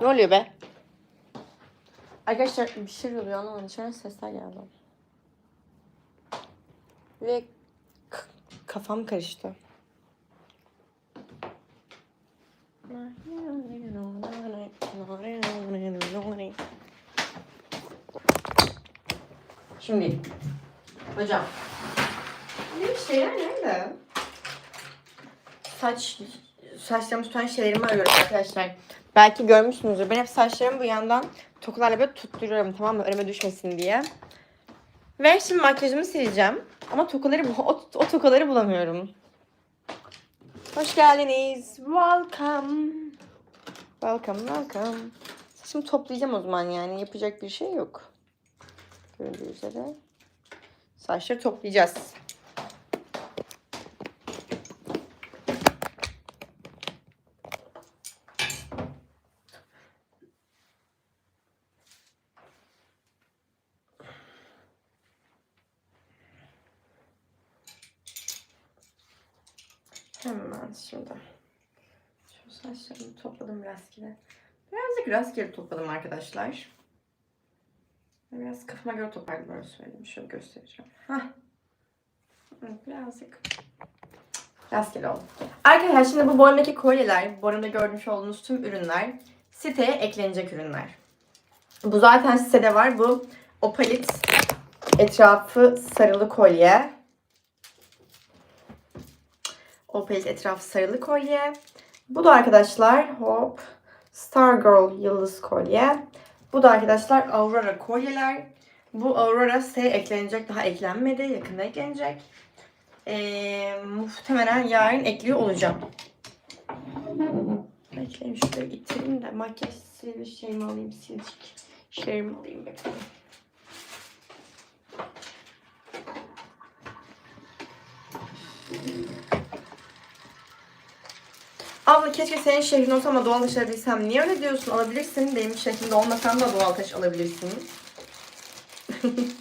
Ne oluyor be? Arkadaşlar bir şey oluyor anlamadım. Dışarıdan sesler geldi. Ve kafam karıştı. Şimdi hocam benim şeyler nerede? Saç saçlarımı tutan şeylerimi arıyorum arkadaşlar. Belki görmüşsünüzdür. Ben hep saçlarımı bu yandan tokalarla böyle tutturuyorum tamam mı? Önüme düşmesin diye. Ve şimdi makyajımı sileceğim. Ama tokaları o, o tokaları bulamıyorum. Hoş geldiniz. Welcome. Welcome, welcome. Saçımı toplayacağım o zaman yani. Yapacak bir şey yok. Görüldüğü üzere. Saçları toplayacağız. Hemen şimdi. Şu saçlarımı topladım rastgele. Birazcık rastgele topladım arkadaşlar. Biraz kafama göre toparladım öyle söyleyeyim. Şöyle göstereceğim. Hah. Birazcık rastgele oldu. Arkadaşlar şimdi bu boynumdaki kolyeler, boynumda görmüş olduğunuz tüm ürünler siteye eklenecek ürünler. Bu zaten sitede var. Bu opalit etrafı sarılı kolye. Opalit etrafı sarılı kolye. Bu da arkadaşlar hop Star Girl yıldız kolye. Bu da arkadaşlar Aurora kolyeler. Bu Aurora S eklenecek. Daha eklenmedi. Yakında eklenecek. Ee, muhtemelen yarın ekliyor olacağım. Bekleyeyim şöyle ittireyim de makyaj silvi şeyimi alayım. Silecek şeyimi alayım bakalım. Abla keşke senin şehrin olsa ama doğal taş alabilsem. Niye öyle diyorsun? Alabilirsin. Benim şehrimde olmasan da doğal taş alabilirsin.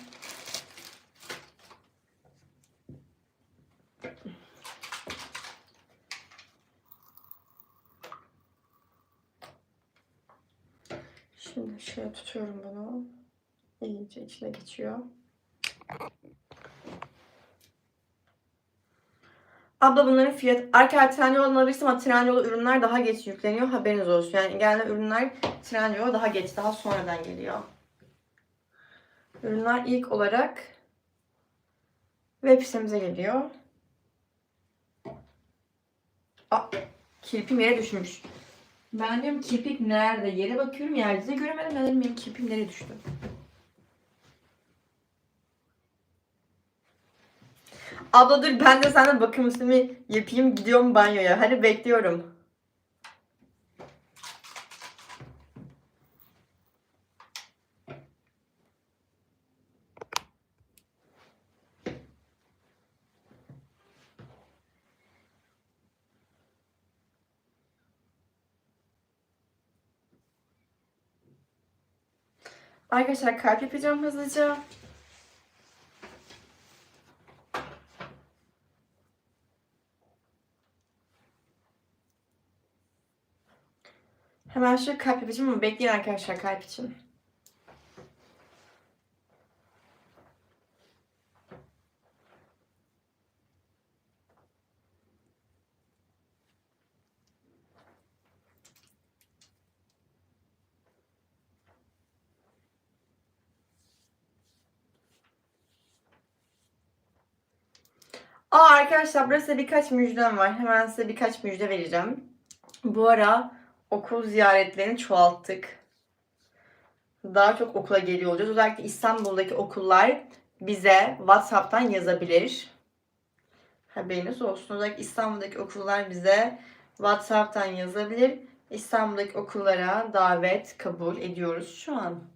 Şimdi şöyle tutuyorum bunu. İyice içine geçiyor. Abla bunların fiyatı arka Trendyol'dan alabilirsem ama Trendyol'a ürünler daha geç yükleniyor. Haberiniz olsun. Yani gelen ürünler Trendyol'a daha geç, daha sonradan geliyor. Ürünler ilk olarak web sitemize geliyor. Aa, kirpim yere düşmüş. Ben diyorum kirpik nerede? Yere bakıyorum yerde de göremedim. Ben dedim benim kirpim nereye düştü? Abla dur ben de sana bakım üstümü yapayım gidiyorum banyoya. Hadi bekliyorum. Arkadaşlar kalp yapacağım hızlıca. Şu kalp yapacağım ama bekleyin arkadaşlar kalp için. Aa arkadaşlar burası birkaç müjdem var. Hemen size birkaç müjde vereceğim. Bu ara okul ziyaretlerini çoğalttık. Daha çok okula geliyor olacağız. Özellikle İstanbul'daki okullar bize WhatsApp'tan yazabilir. Haberiniz olsun. Özellikle İstanbul'daki okullar bize WhatsApp'tan yazabilir. İstanbul'daki okullara davet kabul ediyoruz şu an.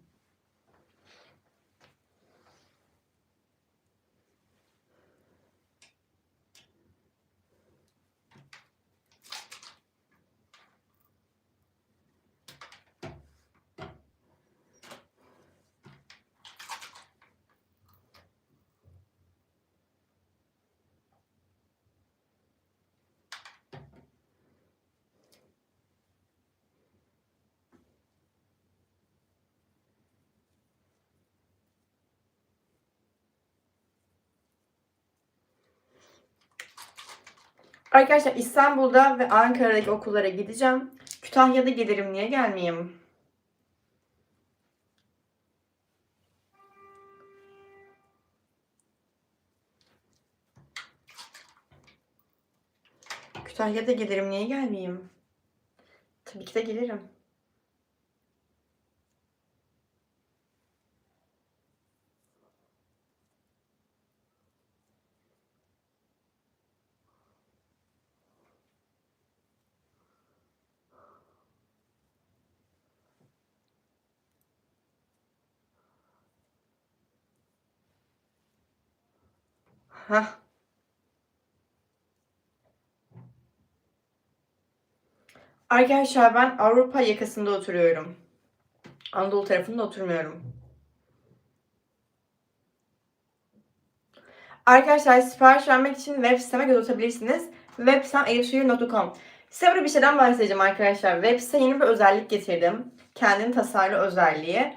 Arkadaşlar İstanbul'da ve Ankara'daki okullara gideceğim. Kütahya'da gelirim niye gelmeyeyim? Kütahya'da gelirim niye gelmeyeyim? Tabii ki de gelirim. Hah. Arkadaşlar ben Avrupa yakasında oturuyorum. Anadolu tarafında oturmuyorum. Arkadaşlar sipariş vermek için web siteme göz atabilirsiniz. Web sitem elifsuyu.com Size burada bir şeyden bahsedeceğim arkadaşlar. Web site yeni bir özellik getirdim. Kendini tasarlı özelliği.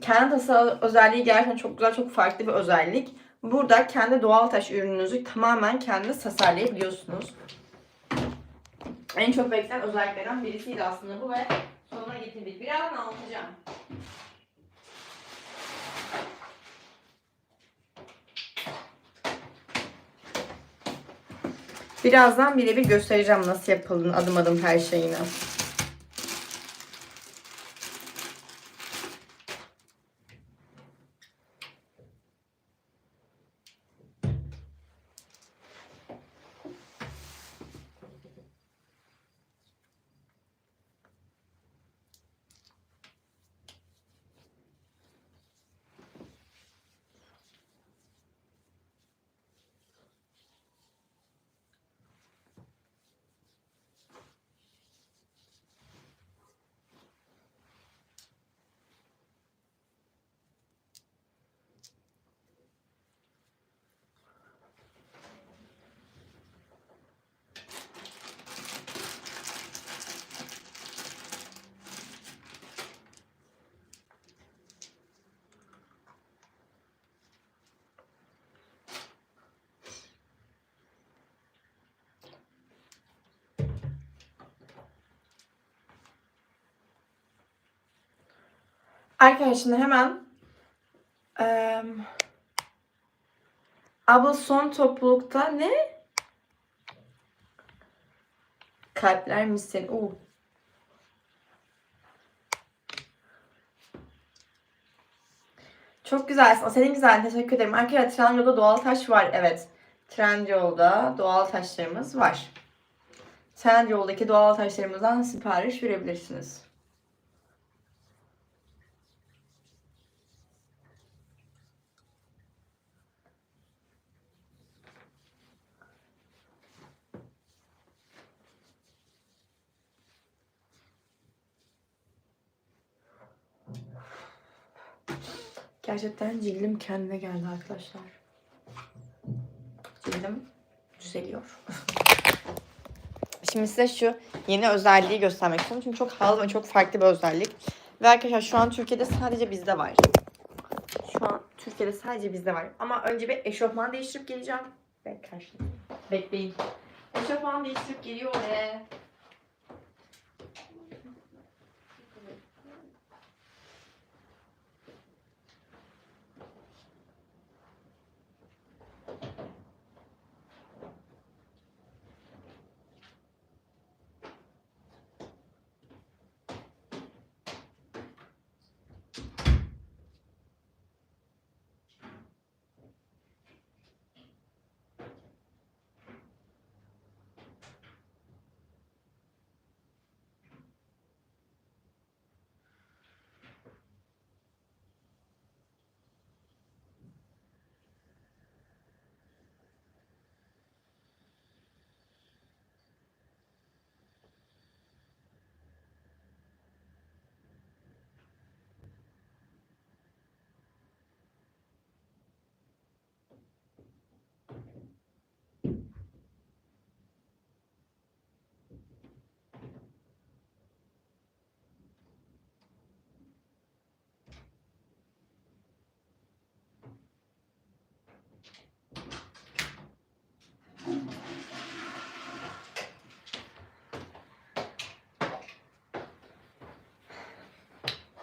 Kendi tasarlı özelliği gerçekten çok güzel, çok farklı bir özellik. Burada kendi doğal taş ürününüzü tamamen kendiniz tasarlayabiliyorsunuz. En çok beklenen özelliklerden birisiydi aslında bu ve sonuna getirdik. Birazdan anlatacağım. Birazdan birebir göstereceğim nasıl yapıldığını adım adım her şeyini. Arkadaşlar hemen eee abla son toplulukta ne? Kalpler misin? Uh. Çok güzelsin. O senin güzel. Teşekkür ederim. Arkadaşlar Trendyol'da doğal taş var. Evet. Trendyol'da doğal taşlarımız var. Trendyol'daki doğal taşlarımızdan sipariş verebilirsiniz. Gerçekten cildim kendine geldi arkadaşlar. Cildim düzeliyor. Şimdi size şu yeni özelliği göstermek istiyorum. Çünkü çok havalı ve çok farklı bir özellik. Ve arkadaşlar şu an Türkiye'de sadece bizde var. Şu an Türkiye'de sadece bizde var. Ama önce bir eşofman değiştirip geleceğim. Bekler şimdi. Bekleyin. Eşofman değiştirip geliyor ve...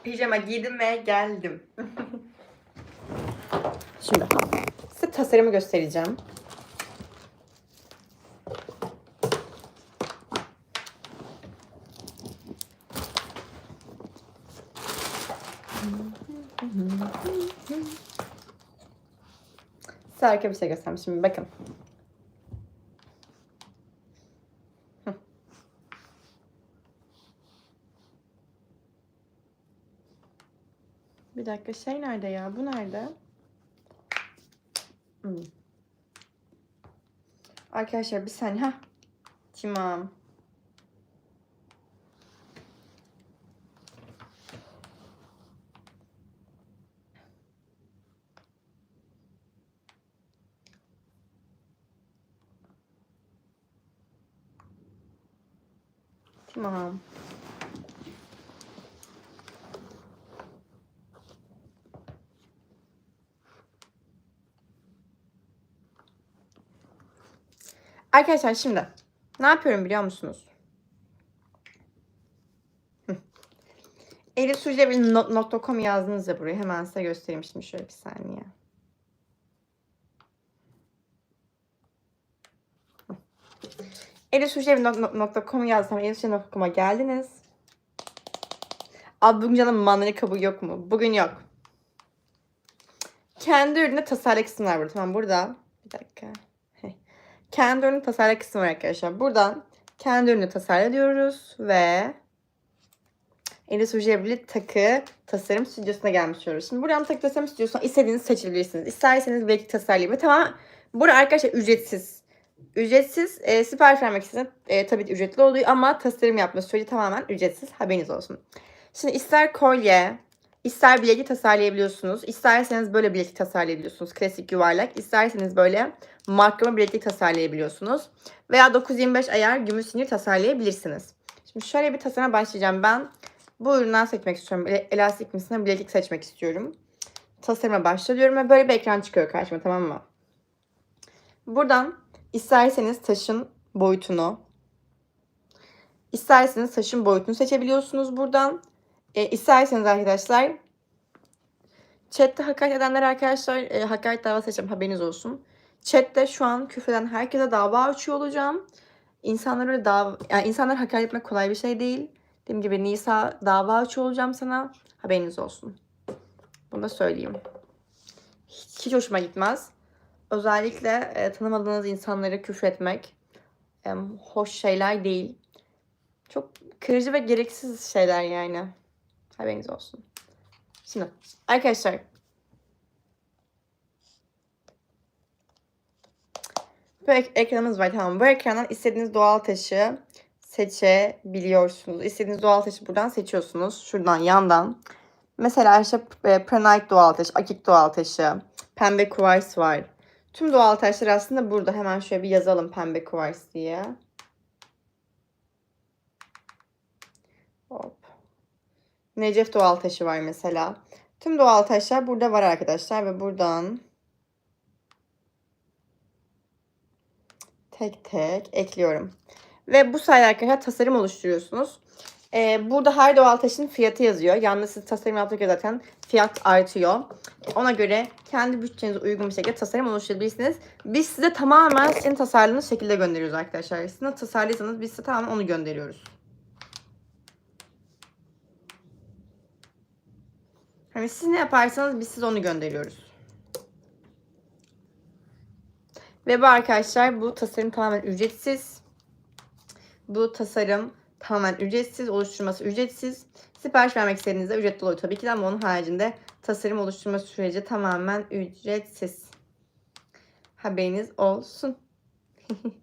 Pijama giydim ve geldim. Şimdi size tasarımı göstereceğim. Size harika bir şey göstereyim şimdi bakın. Dakika şey nerede ya? Bu nerede? Hmm. Arkadaşlar bir saniye. Heh. Tamam. Tamam. Arkadaşlar şimdi ne yapıyorum biliyor musunuz? Hı. elifsucevil.com yazdınız ya buraya. Hemen size göstereyim şimdi şöyle bir saniye. elifsucevil.com yazsam elifsucevil.com'a geldiniz. Abi bugün canım mandalina kabuğu yok mu? Bugün yok. Kendi ürünü tasarla kısmı var burada. Tamam burada. Bir dakika. Kendi ürünü tasarla kısmı var arkadaşlar. Buradan kendi ürünü tasarla diyoruz ve Eli Sujevli takı tasarım stüdyosuna gelmiş oluyoruz. Şimdi buradan takı tasarım stüdyosuna istediğinizi seçebilirsiniz. İsterseniz belki tasarlayın. Tamam. Burada arkadaşlar ücretsiz. Ücretsiz e, sipariş vermek için e, tabii ücretli oluyor ama tasarım yapma süreci tamamen ücretsiz. Haberiniz olsun. Şimdi ister kolye, ister bileklik tasarlayabiliyorsunuz. İsterseniz böyle bileklik tasarlayabiliyorsunuz. Klasik yuvarlak. İsterseniz böyle makrame bileklik tasarlayabiliyorsunuz. Veya 925 ayar gümüş sinir tasarlayabilirsiniz. Şimdi şöyle bir tasarıma başlayacağım. Ben bu üründen seçmek istiyorum. Elastik misine bileklik seçmek istiyorum. Tasarıma başlıyorum ve böyle bir ekran çıkıyor karşıma tamam mı? Buradan isterseniz taşın boyutunu, isterseniz taşın boyutunu seçebiliyorsunuz buradan. E, isterseniz arkadaşlar chatte hakaret edenler arkadaşlar e, hakaret davası açacağım haberiniz olsun. Chatte şu an küfreden herkese dava açıyor olacağım. İnsanlara öyle dav yani insanlar hakaret etmek kolay bir şey değil. Dediğim gibi Nisa dava açıyor olacağım sana. Haberiniz olsun. Bunu da söyleyeyim. Hiç, hiç hoşuma gitmez. Özellikle e, tanımadığınız insanlara küfretmek e, hoş şeyler değil. Çok kırıcı ve gereksiz şeyler yani. Haberiniz olsun. Şimdi arkadaşlar ek- ekranımız var tamam. Bu ekrandan istediğiniz doğal taşı seçebiliyorsunuz. İstediğiniz doğal taşı buradan seçiyorsunuz. Şuradan yandan. Mesela işte e, Pranite doğal taşı, Akik doğal taşı, pembe kuvars var. Tüm doğal taşlar aslında burada. Hemen şöyle bir yazalım pembe kuvars diye. Necef doğal taşı var mesela. Tüm doğal taşlar burada var arkadaşlar ve buradan tek tek ekliyorum. Ve bu sayede arkadaşlar tasarım oluşturuyorsunuz. Ee, burada her doğal taşın fiyatı yazıyor. Yalnız siz tasarım yaptıkça zaten fiyat artıyor. Ona göre kendi bütçenize uygun bir şekilde tasarım oluşturabilirsiniz. Biz size tamamen sizin tasarladığınız şekilde gönderiyoruz arkadaşlar. Siz nasıl tasarlıyorsanız biz size tamamen onu gönderiyoruz. Hani siz ne yaparsanız biz size onu gönderiyoruz. Ve bu arkadaşlar bu tasarım tamamen ücretsiz. Bu tasarım tamamen ücretsiz. Oluşturması ücretsiz. Sipariş vermek istediğinizde ücretli oluyor tabii ki de ama onun haricinde tasarım oluşturma süreci tamamen ücretsiz. Haberiniz olsun.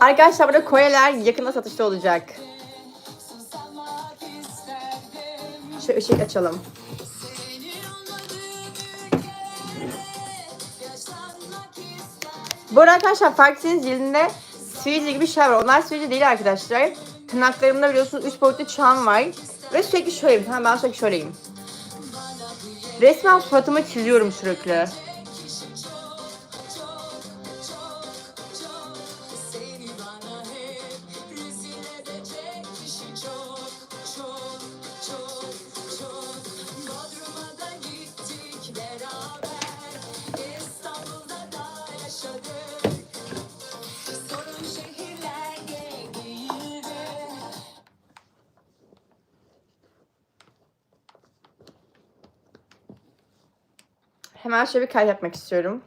Arkadaşlar burada kolyeler yakında satışta olacak. Şöyle ışık açalım. Bu arada arkadaşlar farklı cildinde sivilce gibi şeyler var. Onlar sivilce değil arkadaşlar. Tırnaklarımda biliyorsunuz 3 boyutlu çam var. Ve sürekli şöyleyim. Ha, ben sürekli şöyleyim. Resmen suratımı çiziyorum sürekli. Hemen şöyle bir kayıt yapmak istiyorum.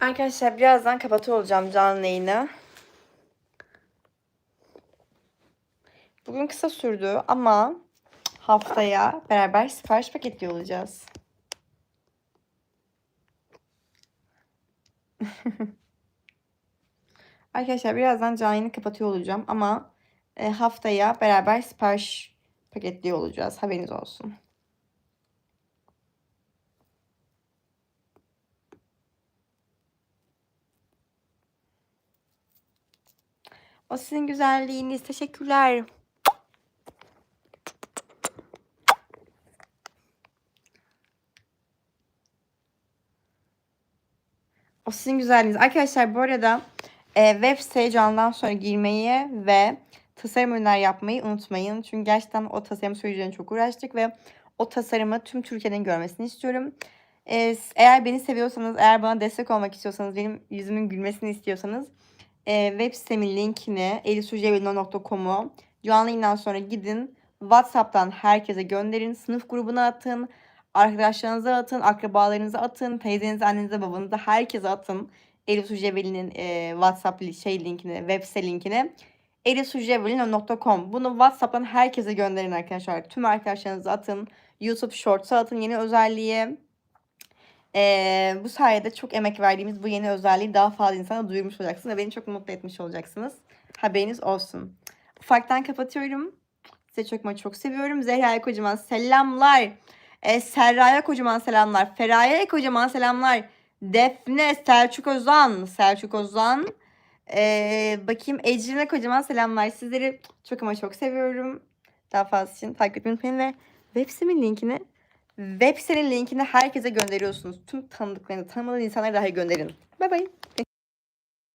Arkadaşlar birazdan kapatıyor olacağım canlı yayını. Bugün kısa sürdü ama haftaya beraber sipariş paketi olacağız. Arkadaşlar birazdan canlı kapatıyor olacağım ama e, haftaya beraber sipariş paketliyor olacağız. Haberiniz olsun. O sizin güzelliğiniz. Teşekkürler. O sizin güzelliğiniz. Arkadaşlar bu arada e, web siteye canlıdan sonra girmeyi ve tasarım ürünler yapmayı unutmayın. Çünkü gerçekten o tasarım sürecine çok uğraştık ve o tasarımı tüm Türkiye'nin görmesini istiyorum. E, eğer beni seviyorsanız, eğer bana destek olmak istiyorsanız, benim yüzümün gülmesini istiyorsanız e, web sitemin linkini elisucevelino.com'u canlı yayından sonra gidin WhatsApp'tan herkese gönderin. Sınıf grubuna atın. Arkadaşlarınıza atın. Akrabalarınıza atın. Teyzenize, annenize, babanıza herkese atın. Elif Suceveli'nin e, WhatsApp li- şey linkini, web site linkini elisucevelino.com Bunu WhatsApp'tan herkese gönderin arkadaşlar. Tüm arkadaşlarınıza atın. YouTube Shorts'a atın yeni özelliği. Ee, bu sayede çok emek verdiğimiz bu yeni özelliği daha fazla insana duyurmuş olacaksınız ve beni çok mutlu etmiş olacaksınız. Haberiniz olsun. Ufaktan kapatıyorum. Size çok çok seviyorum. Zehra'ya kocaman selamlar. Ee, Serra'ya kocaman selamlar. Feraya'ya kocaman selamlar. Defne, Selçuk Ozan. Selçuk Ozan. Ee, bakayım Ecrin'e kocaman selamlar. Sizleri çok ama çok seviyorum. Daha fazla için takip etmeyi unutmayın ve web sitemin linkini Web sitenin linkini herkese gönderiyorsunuz. Tüm tanıdıklarını, tanımadığınız insanlara dahi gönderin. Bay bay.